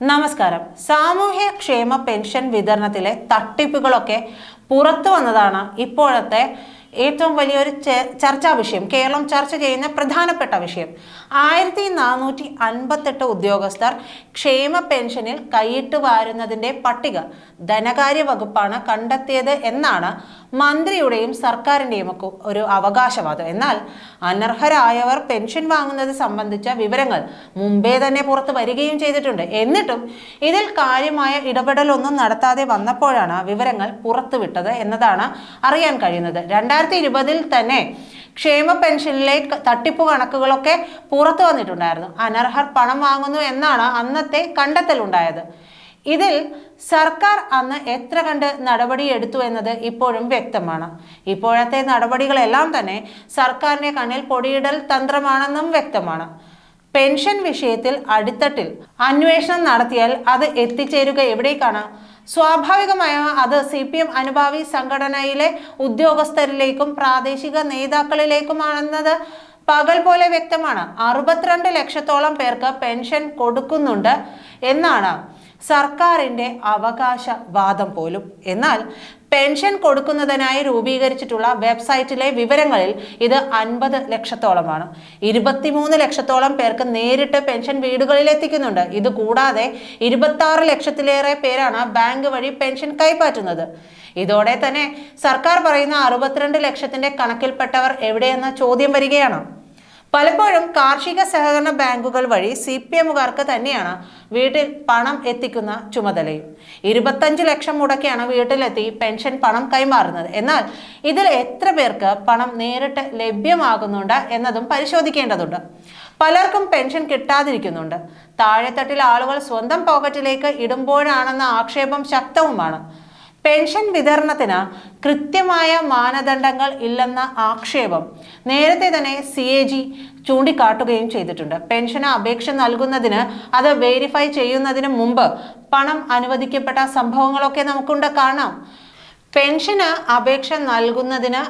നമസ്കാരം. സാമൂഹ്യ ക്ഷേമ പെൻഷൻ വിതരണത്തിലെ തട്ടിപ്പുകളൊക്കെ പുറത്തു വന്നതാണ് ഇപ്പോഴത്തെ ഏറ്റവും വലിയൊരു ചർച്ചാ വിഷയം കേരളം ചർച്ച ചെയ്യുന്ന പ്രധാനപ്പെട്ട വിഷയം. ആയിരത്തി നാനൂറ്റി അൻപത്തെട്ട് ഉദ്യോഗസ്ഥർ ക്ഷേമ പെൻഷനിൽ കൈയിട്ട് വാരുന്നതിന്റെ പട്ടിക ധനകാര്യ വകുപ്പാണ് കണ്ടെത്തിയത് എന്നാണ് മന്ത്രിയുടെയും സർക്കാരിന്റെയും ഒക്കെ ഒരു അവകാശവാദം. എന്നാൽ അനർഹരായവർ പെൻഷൻ വാങ്ങുന്നത് സംബന്ധിച്ച വിവരങ്ങൾ മുമ്പേ തന്നെ പുറത്ത് വരികയും ചെയ്തിട്ടുണ്ട്. എന്നിട്ടും ഇതിൽ കാര്യമായ ഇടപെടലൊന്നും നടത്താതെ വന്നപ്പോഴാണ് വിവരങ്ങൾ പുറത്തുവിട്ടത് എന്നതാണ് അറിയാൻ കഴിയുന്നത്. രണ്ടായിരത്തി ഇരുപതിൽ തന്നെ ക്ഷേമ പെൻഷനിലെ തട്ടിപ്പ് കണക്കുകളൊക്കെ പുറത്തു വന്നിട്ടുണ്ടായിരുന്നു. അനർഹർ പണം വാങ്ങുന്നു എന്നാണ് അന്നത്തെ കണ്ടെത്തലുണ്ടായത്. ഇതിൽ സർക്കാർ അന്ന് എത്ര കണ്ട് നടപടി എടുത്തു എന്നത് ഇപ്പോഴും വ്യക്തമാണ്. ഇപ്പോഴത്തെ നടപടികളെല്ലാം തന്നെ സർക്കാരിന്റെ കണ്ണിൽ പൊടിയിടൽ തന്ത്രമാണെന്നും വ്യക്തമാണ്. പെൻഷൻ വിഷയത്തിൽ അടിത്തട്ടിൽ അന്വേഷണം നടത്തിയാൽ അത് എത്തിച്ചേരുക എവിടേക്കാണ്? സ്വാഭാവികമായും അത് സി പി എം അനുഭാവി സംഘടനയിലെ ഉദ്യോഗസ്ഥരിലേക്കും പ്രാദേശിക നേതാക്കളിലേക്കുമാണെന്നത് പകൽ പോലെ വ്യക്തമാണ്. അറുപത്തിരണ്ട് ലക്ഷത്തോളം പേർക്ക് പെൻഷൻ കൊടുക്കുന്നുണ്ട് എന്നാണ് സർക്കാരിന്റെ അവകാശവാദം പോലും. എന്നാൽ പെൻഷൻ കൊടുക്കുന്നതിനായി രൂപീകരിച്ചിട്ടുള്ള വെബ്സൈറ്റിലെ വിവരങ്ങളിൽ ഇത് അൻപത് ലക്ഷത്തോളമാണ്. ഇരുപത്തിമൂന്ന് ലക്ഷത്തോളം പേർക്ക് നേരിട്ട് പെൻഷൻ വീടുകളിൽ എത്തിക്കുന്നുണ്ട്. ഇത് കൂടാതെ ഇരുപത്തി ലക്ഷത്തിലേറെ പേരാണ് ബാങ്ക് വഴി പെൻഷൻ കൈപ്പറ്റുന്നത് ഇതോടെ തന്നെ സർക്കാർ പറയുന്ന അറുപത്തിരണ്ട് ലക്ഷത്തിന്റെ കണക്കിൽപ്പെട്ടവർ എവിടെയെന്ന ചോദ്യം വരികയാണ്. പലപ്പോഴും കാർഷിക സഹകരണ ബാങ്കുകൾ വഴി സി പി എമ്മുകാർക്ക് തന്നെയാണ് വീട്ടിൽ പണം എത്തിക്കുന്ന ചുമതലയും. ഇരുപത്തഞ്ച് ലക്ഷം മുടക്കിയാണ് വീട്ടിലെത്തി പെൻഷൻ പണം കൈമാറുന്നത്. എന്നാൽ ഇതിൽ എത്ര പേർക്ക് പണം നേരിട്ട് ലഭ്യമാകുന്നുണ്ട് എന്നതും പരിശോധിക്കേണ്ടതുണ്ട്. പലർക്കും പെൻഷൻ കിട്ടാതിരിക്കുന്നുണ്ട്. താഴെത്തട്ടിൽ ആളുകൾ സ്വന്തം പോക്കറ്റിലേക്ക് ഇടുമ്പോഴാണെന്ന ആക്ഷേപം ശക്തവുമാണ്. പെൻഷൻ വിതരണത്തിന് കൃത്യമായ മാനദണ്ഡങ്ങൾ ഇല്ലെന്ന ആക്ഷേപം നേരത്തെ തന്നെ സി എ ജി ചൂണ്ടിക്കാട്ടുകയും ചെയ്തിട്ടുണ്ട്. പെൻഷന് അപേക്ഷ നൽകുന്നതിന് അത് വെരിഫൈ ചെയ്യുന്നതിന് മുമ്പ് പണം അനുവദിക്കപ്പെട്ട സംഭവങ്ങളൊക്കെ നമുക്കുണ്ട് കാണാം. പെൻഷന് അപേക്ഷ നൽകുന്നതിന്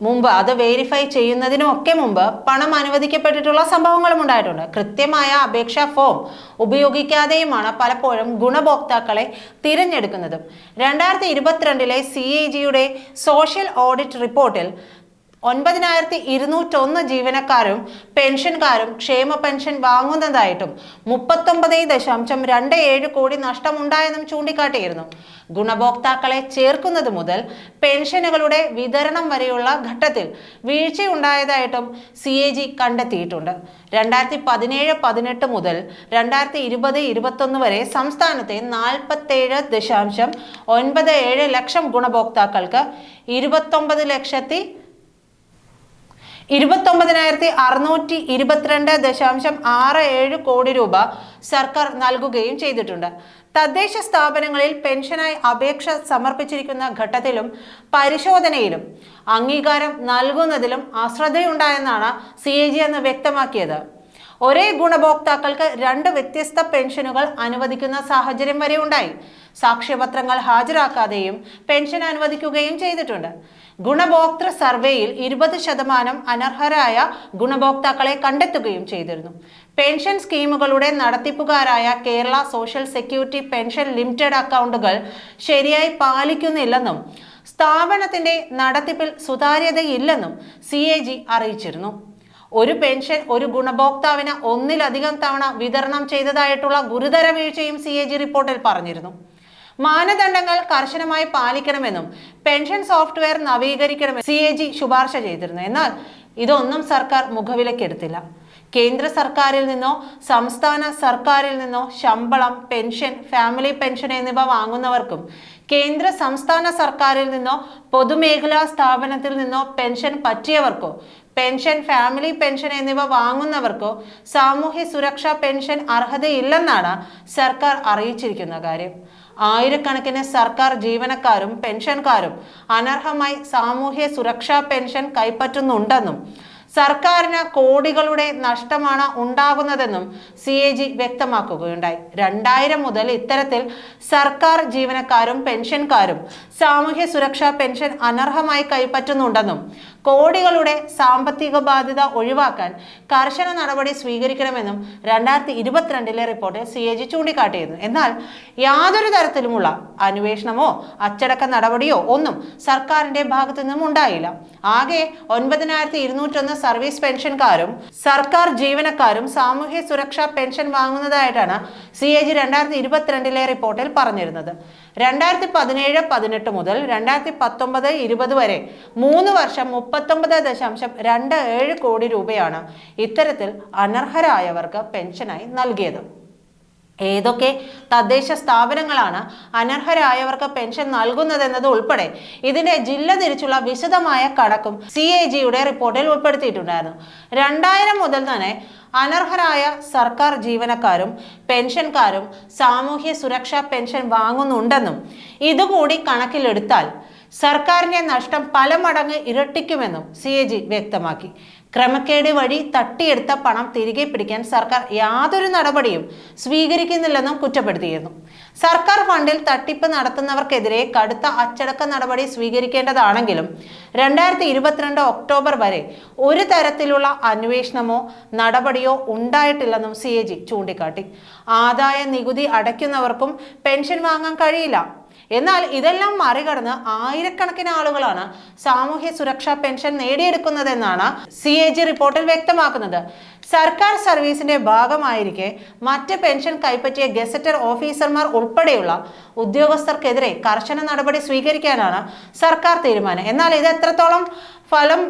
മുമ്പ് അത് വെരിഫൈ ചെയ്യുന്നതിനും ഒക്കെ മുമ്പ് പണം അനുവദിക്കപ്പെട്ടിട്ടുള്ള സംഭവങ്ങളും ഉണ്ടായിട്ടുണ്ട്. കൃത്യമായ അപേക്ഷാ ഫോം ഉപയോഗിക്കാതെയുമാണ് പലപ്പോഴും ഗുണഭോക്താക്കളെ തിരഞ്ഞെടുക്കുന്നതും. രണ്ടായിരത്തി ഇരുപത്തിരണ്ടിലെ സി എ ജിയുടെ സോഷ്യൽ ഓഡിറ്റ് റിപ്പോർട്ടിൽ ഒൻപതിനായിരത്തി ഇരുന്നൂറ്റൊന്ന് ജീവനക്കാരും പെൻഷൻകാരും ക്ഷേമ പെൻഷൻ വാങ്ങുന്നതായിട്ടും മുപ്പത്തൊമ്പത് ദശാംശം രണ്ട് ഏഴ് കോടി നഷ്ടമുണ്ടായെന്നും ചൂണ്ടിക്കാട്ടിയിരുന്നു. ഗുണഭോക്താക്കളെ ചേർക്കുന്നത് മുതൽ പെൻഷനുകളുടെ വിതരണം വരെയുള്ള ഘട്ടത്തിൽ വീഴ്ചയുണ്ടായതായിട്ടും സി എ ജി കണ്ടെത്തിയിട്ടുണ്ട്. രണ്ടായിരത്തി പതിനേഴ് പതിനെട്ട് മുതൽ രണ്ടായിരത്തി ഇരുപത് ഇരുപത്തൊന്ന് വരെ സംസ്ഥാനത്തെ നാൽപ്പത്തേഴ് ദശാംശം ഒൻപത് ഏഴ് ലക്ഷം ഗുണഭോക്താക്കൾക്ക് ഇരുപത്തൊമ്പത് ലക്ഷത്തി ഇരുപത്തൊമ്പതിനായിരത്തി അറുന്നൂറ്റി ഇരുപത്തിരണ്ട് ദശാംശം ആറ് ഏഴ് കോടി രൂപ സർക്കാർ നൽകുകയും ചെയ്തിട്ടുണ്ട്. തദ്ദേശ സ്ഥാപനങ്ങളിൽ പെൻഷനായി അപേക്ഷ സമർപ്പിച്ചിരിക്കുന്ന ഘട്ടത്തിലും പരിശോധനയിലും അംഗീകാരം നൽകുന്നതിലും അശ്രദ്ധയുണ്ടായെന്നാണ് സി എ ജി എന്ന് വ്യക്തമാക്കിയത്. ഒരേ ഗുണഭോക്താക്കൾക്ക് രണ്ട് വ്യത്യസ്ത പെൻഷനുകൾ അനുവദിക്കുന്ന സാഹചര്യം വരെ ഉണ്ടായി. സാക്ഷ്യപത്രങ്ങൾ ഹാജരാക്കാതെയും പെൻഷൻ അനുവദിക്കുകയും ചെയ്തിട്ടുണ്ട്. ഗുണഭോക്തൃ സർവേയിൽ ഇരുപത് ശതമാനം അനർഹരായ ഗുണഭോക്താക്കളെ കണ്ടെത്തുകയും ചെയ്തിരുന്നു. പെൻഷൻ സ്കീമുകളുടെ നടത്തിപ്പുകാരായ Kerala social security pension limited അക്കൗണ്ടുകൾ ശരിയായി പാലിക്കുന്നില്ലെന്നും സ്ഥാപനത്തിന്റെ നടത്തിപ്പിൽ സുതാര്യതയില്ലെന്നും സി അറിയിച്ചിരുന്നു. ഒരു പെൻഷൻ ഒരു ഗുണഭോക്താവിന് ഒന്നിലധികം തവണ വിതരണം ചെയ്തതായിട്ടുള്ള ഗുരുതര വീഴ്ചയും സി റിപ്പോർട്ടിൽ പറഞ്ഞിരുന്നു. മാനദണ്ഡങ്ങൾ കർശനമായി പാലിക്കണമെന്നും പെൻഷൻ സോഫ്റ്റ്വെയർ നവീകരിക്കണമെന്നും സി എ ജി ശുപാർശ ചെയ്തിരുന്നു. എന്നാൽ ഇതൊന്നും സർക്കാർ മുഖവിലക്കെടുത്തില്ല. കേന്ദ്ര സർക്കാരിൽ നിന്നോ സംസ്ഥാന സർക്കാരിൽ നിന്നോ ശമ്പളം പെൻഷൻ ഫാമിലി പെൻഷൻ എന്നിവ വാങ്ങുന്നവർക്കും കേന്ദ്ര സംസ്ഥാന സർക്കാരിൽ നിന്നോ പൊതുമേഖലാ സ്ഥാപനത്തിൽ നിന്നോ പെൻഷൻ പറ്റിയവർക്കോ പെൻഷൻ ഫാമിലി പെൻഷൻ എന്നിവ വാങ്ങുന്നവർക്കോ സാമൂഹ്യ സുരക്ഷാ പെൻഷൻ അർഹതയില്ലെന്നാണ് സർക്കാർ അറിയിച്ചിരിക്കുന്ന കാര്യം. ആയിരക്കണക്കിന് സർക്കാർ ജീവനക്കാരും പെൻഷൻകാരും അനർഹമായി സാമൂഹ്യ സുരക്ഷാ പെൻഷൻ കൈപ്പറ്റുന്നുണ്ടെന്നും സർക്കാരിന് കോടികളുടെ നഷ്ടമാണ് ഉണ്ടാകുന്നതെന്നും സി എ ജി വ്യക്തമാക്കുകയുണ്ടായി. രണ്ടായിരം മുതൽ ഇത്തരത്തിൽ സർക്കാർ ജീവനക്കാരും പെൻഷൻകാരും സാമൂഹ്യ സുരക്ഷാ പെൻഷൻ അനർഹമായി കൈപ്പറ്റുന്നുണ്ടെന്നും കോടികളുടെ സാമ്പത്തിക ബാധ്യത ഒഴിവാക്കാൻ കർശന നടപടി സ്വീകരിക്കണമെന്നും രണ്ടായിരത്തി ഇരുപത്തിരണ്ടിലെ റിപ്പോർട്ടിൽ സി എ ജി ചൂണ്ടിക്കാട്ടിയിരുന്നു. എന്നാൽ യാതൊരു തരത്തിലുമുള്ള അന്വേഷണമോ അച്ചടക്ക നടപടിയോ ഒന്നും സർക്കാരിന്റെ ഭാഗത്തു നിന്നും ഉണ്ടായില്ല. ആകെ ഒൻപതിനായിരത്തി ഇരുന്നൂറ്റൊന്ന് സർവീസ് പെൻഷൻകാരും സർക്കാർ ജീവനക്കാരും സാമൂഹ്യ സുരക്ഷാ പെൻഷൻ വാങ്ങുന്നതായിട്ടാണ് സി എ ജി രണ്ടായിരത്തി ഇരുപത്തിരണ്ടിലെ റിപ്പോർട്ടിൽ പറഞ്ഞിരുന്നത്. രണ്ടായിരത്തി പതിനേഴ് പതിനെട്ട് മുതൽ രണ്ടായിരത്തി പത്തൊമ്പത് ഇരുപത് വരെ മൂന്ന് വർഷം മുപ്പത്തൊമ്പത് ദശാംശം രണ്ട് ഏഴ് കോടി രൂപയാണ് ഇത്തരത്തിൽ അനർഹരായവർക്ക് പെൻഷനായി നൽകിയത്. ഏതൊക്കെ തദ്ദേശ സ്ഥാപനങ്ങളാണ് അനർഹരായവർക്ക് പെൻഷൻ നൽകുന്നതെന്നത് ഉൾപ്പെടെ ഇതിന്റെ ജില്ല തിരിച്ചുള്ള വിശദമായ കണക്കും സി എ ജിയുടെ റിപ്പോർട്ടിൽ ഉൾപ്പെടുത്തിയിട്ടുണ്ടായിരുന്നു. രണ്ടായിരം മുതൽ തന്നെ അനർഹരായ സർക്കാർ ജീവനക്കാരും പെൻഷൻകാരും സാമൂഹ്യ സുരക്ഷാ പെൻഷൻ വാങ്ങുന്നുണ്ടെന്നും ഇതുകൂടി കണക്കിലെടുത്താൽ സർക്കാരിന്റെ നഷ്ടം പല മടങ്ങ് ഇരട്ടിക്കുമെന്നും സി എ ജി വ്യക്തമാക്കി. ക്രമക്കേട് വഴി തട്ടിയെടുത്ത പണം തിരികെ പിടിക്കാൻ സർക്കാർ യാതൊരു നടപടിയും സ്വീകരിക്കുന്നില്ലെന്നും കുറ്റപ്പെടുത്തിയിരുന്നു. സർക്കാർ ഫണ്ടിൽ തട്ടിപ്പ് നടത്തുന്നവർക്കെതിരെ കടുത്ത അച്ചടക്ക നടപടി സ്വീകരിക്കേണ്ടതാണെങ്കിലും രണ്ടായിരത്തി ഇരുപത്തിരണ്ട് ഒക്ടോബർ വരെ ഒരു തരത്തിലുള്ള അന്വേഷണമോ നടപടിയോ ഉണ്ടായിട്ടില്ലെന്നും സി എ ജി ചൂണ്ടിക്കാട്ടി. ആദായ നികുതി അടയ്ക്കുന്നവർക്കും പെൻഷൻ വാങ്ങാൻ കഴിയില്ല. എന്നാൽ ഇതെല്ലാം മറികടന്ന് ആയിരക്കണക്കിന് ആളുകളാണ് സാമൂഹ്യ സുരക്ഷാ പെൻഷൻ നേടിയെടുക്കുന്നതെന്നാണ് സി എ ജി റിപ്പോർട്ടിൽ വ്യക്തമാക്കുന്നത്. സർക്കാർ സർവീസിന്റെ ഭാഗമായിരിക്കെ മറ്റ് പെൻഷൻ കൈപ്പറ്റിയ ഗസറ്റർ ഓഫീസർമാർ ഉൾപ്പെടെയുള്ള ഉദ്യോഗസ്ഥർക്കെതിരെ കർശന നടപടി സ്വീകരിക്കാനാണ് സർക്കാർ തീരുമാനം. എന്നാൽ ഇത് എത്രത്തോളം ഫലം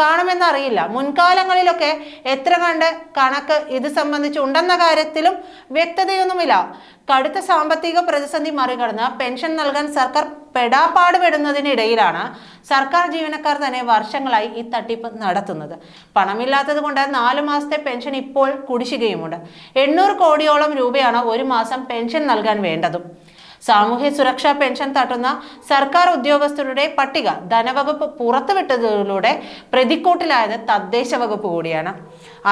കാണുമെന്നറിയില്ല. മുൻകാലങ്ങളിലൊക്കെ എത്ര കണ്ട് കണക്ക് ഇത് സംബന്ധിച്ച് ഉണ്ടെന്ന കാര്യത്തിലും വ്യക്തതയൊന്നുമില്ല. കടുത്ത സാമ്പത്തിക പ്രതിസന്ധി മറികടന്ന് പെൻഷൻ നൽകാൻ സർക്കാർ പെടാപ്പാട് പെടുന്നതിനിടയിലാണ് സർക്കാർ ജീവനക്കാർ തന്നെ വർഷങ്ങളായി ഈ തട്ടിപ്പ് നടത്തുന്നത്. പണമില്ലാത്തത് കൊണ്ട് നാല് മാസത്തെ പെൻഷൻ ഇപ്പോൾ കുടിശ്ശികയുമുണ്ട്. എണ്ണൂറ് കോടിയോളം രൂപയാണ് ഒരു മാസം പെൻഷൻ നൽകാൻ വേണ്ടതും. സാമൂഹ്യ സുരക്ഷാ പെൻഷൻ തട്ടുന്ന സർക്കാർ ഉദ്യോഗസ്ഥരുടെ പട്ടിക ധനവകുപ്പ് പുറത്തുവിട്ടതിലൂടെ പ്രതിക്കൂട്ടിലായത് തദ്ദേശ വകുപ്പ് കൂടിയാണ്.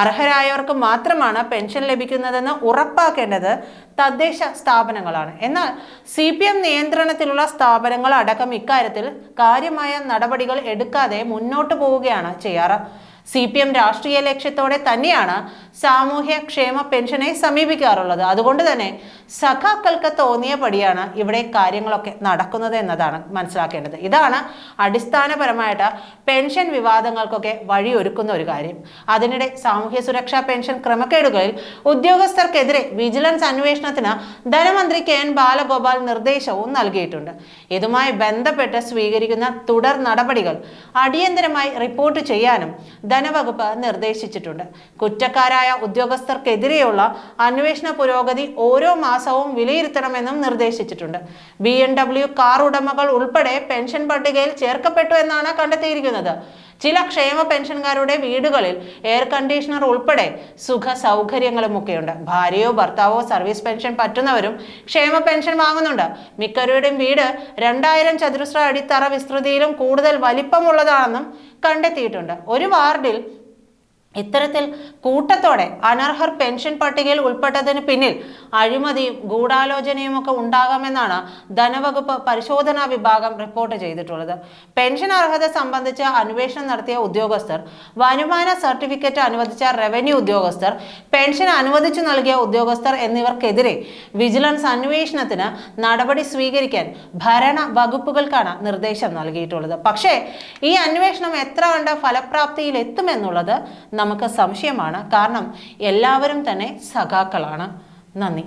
അർഹരായവർക്ക് മാത്രമാണ് പെൻഷൻ ലഭിക്കുന്നതെന്ന് ഉറപ്പാക്കേണ്ടത് തദ്ദേശ സ്ഥാപനങ്ങളാണ്. എന്നാൽ സി പി എം നിയന്ത്രണത്തിലുള്ള സ്ഥാപനങ്ങൾ അടക്കം ഇക്കാര്യത്തിൽ കാര്യമായ നടപടികൾ എടുക്കാതെ മുന്നോട്ട് പോവുകയാണ് ചെയ്യാറ്. സി പി എം രാഷ്ട്രീയ ലക്ഷ്യത്തോടെ തന്നെയാണ് സാമൂഹ്യ ക്ഷേമ പെൻഷനെ സമീപിക്കാറുള്ളത്. അതുകൊണ്ട് തന്നെ സഖാക്കൾക്ക് തോന്നിയ പടിയാണ് ഇവിടെ കാര്യങ്ങളൊക്കെ നടക്കുന്നത് എന്നതാണ് മനസ്സിലാക്കേണ്ടത്. ഇതാണ് അടിസ്ഥാനപരമായിട്ട് പെൻഷൻ വിവാദങ്ങൾക്കൊക്കെ വഴിയൊരുക്കുന്ന ഒരു കാര്യം. അതിനിടെ സാമൂഹ്യ സുരക്ഷാ പെൻഷൻ ക്രമക്കേടുകളിൽ ഉദ്യോഗസ്ഥർക്കെതിരെ വിജിലൻസ് അന്വേഷണത്തിന് ധനമന്ത്രി കെ എൻ ബാലഗോപാൽ നിർദ്ദേശവും നൽകിയിട്ടുണ്ട്. ഇതുമായി ബന്ധപ്പെട്ട് സ്വീകരിക്കുന്ന തുടർ നടപടികൾ അടിയന്തരമായി റിപ്പോർട്ട് ചെയ്യാനും ധനവകുപ്പ് നിർദ്ദേശിച്ചിട്ടുണ്ട്. കുറ്റക്കാരായ ഉദ്യോഗസ്ഥർക്കെതിരെയുള്ള അന്വേഷണ പുരോഗതി ഓരോ മാസവും വിലയിരുത്തണമെന്നും നിർദ്ദേശിച്ചിട്ടുണ്ട്. ബി എം ഡബ്ല്യു കാർ ഉടമകൾ ഉൾപ്പെടെ പെൻഷൻ പട്ടികയിൽ ചേർക്കപ്പെട്ടു എന്നാണ് കണ്ടെത്തിയിരിക്കുന്നത്. ചില ക്ഷേമ പെൻഷൻകാരുടെ വീടുകളിൽ എയർ കണ്ടീഷണർ ഉൾപ്പെടെ സുഖ സൗകര്യങ്ങളും ഒക്കെയുണ്ട് ഭാര്യയോ ഭർത്താവോ സർവീസ് പെൻഷൻ പറ്റുന്നവരും ക്ഷേമ പെൻഷൻ വാങ്ങുന്നുണ്ട്. മിക്കവരുടെയും വീട് രണ്ടായിരം ചതുരശ്ര അടിത്തറ വിസ്തൃതിയിലും കൂടുതൽ വലിപ്പമുള്ളതാണെന്നും കണ്ടെത്തിയിട്ടുണ്ട്. ഒരു വാർഡിൽ ഇത്തരത്തിൽ കൂട്ടത്തോടെ അനർഹർ പെൻഷൻ പട്ടികയിൽ ഉൾപ്പെട്ടതിന് പിന്നിൽ അഴിമതിയും ഗൂഢാലോചനയും ഒക്കെ ഉണ്ടാകാമെന്നാണ് ധനവകുപ്പ് പരിശോധനാ വിഭാഗം റിപ്പോർട്ട് ചെയ്തിട്ടുള്ളത്. പെൻഷൻ അർഹത സംബന്ധിച്ച് അന്വേഷണം നടത്തിയ ഉദ്യോഗസ്ഥർ വരുമാന സർട്ടിഫിക്കറ്റ് അനുവദിച്ച റവന്യൂ ഉദ്യോഗസ്ഥർ പെൻഷൻ അനുവദിച്ചു നൽകിയ ഉദ്യോഗസ്ഥർ എന്നിവർക്കെതിരെ വിജിലൻസ് അന്വേഷണത്തിന് നടപടി സ്വീകരിക്കാൻ ഭരണ വകുപ്പുകൾക്കാണ് നിർദ്ദേശം നൽകിയിട്ടുള്ളത്. പക്ഷേ ഈ അന്വേഷണം എത്ര കണ്ട് ഫലപ്രാപ്തിയിൽ എത്തുമെന്നുള്ളത് നമുക്ക് സംശയമാണ്. കാരണം എല്ലാവരും തന്നെ സഖാക്കളാണ്. നന്ദി.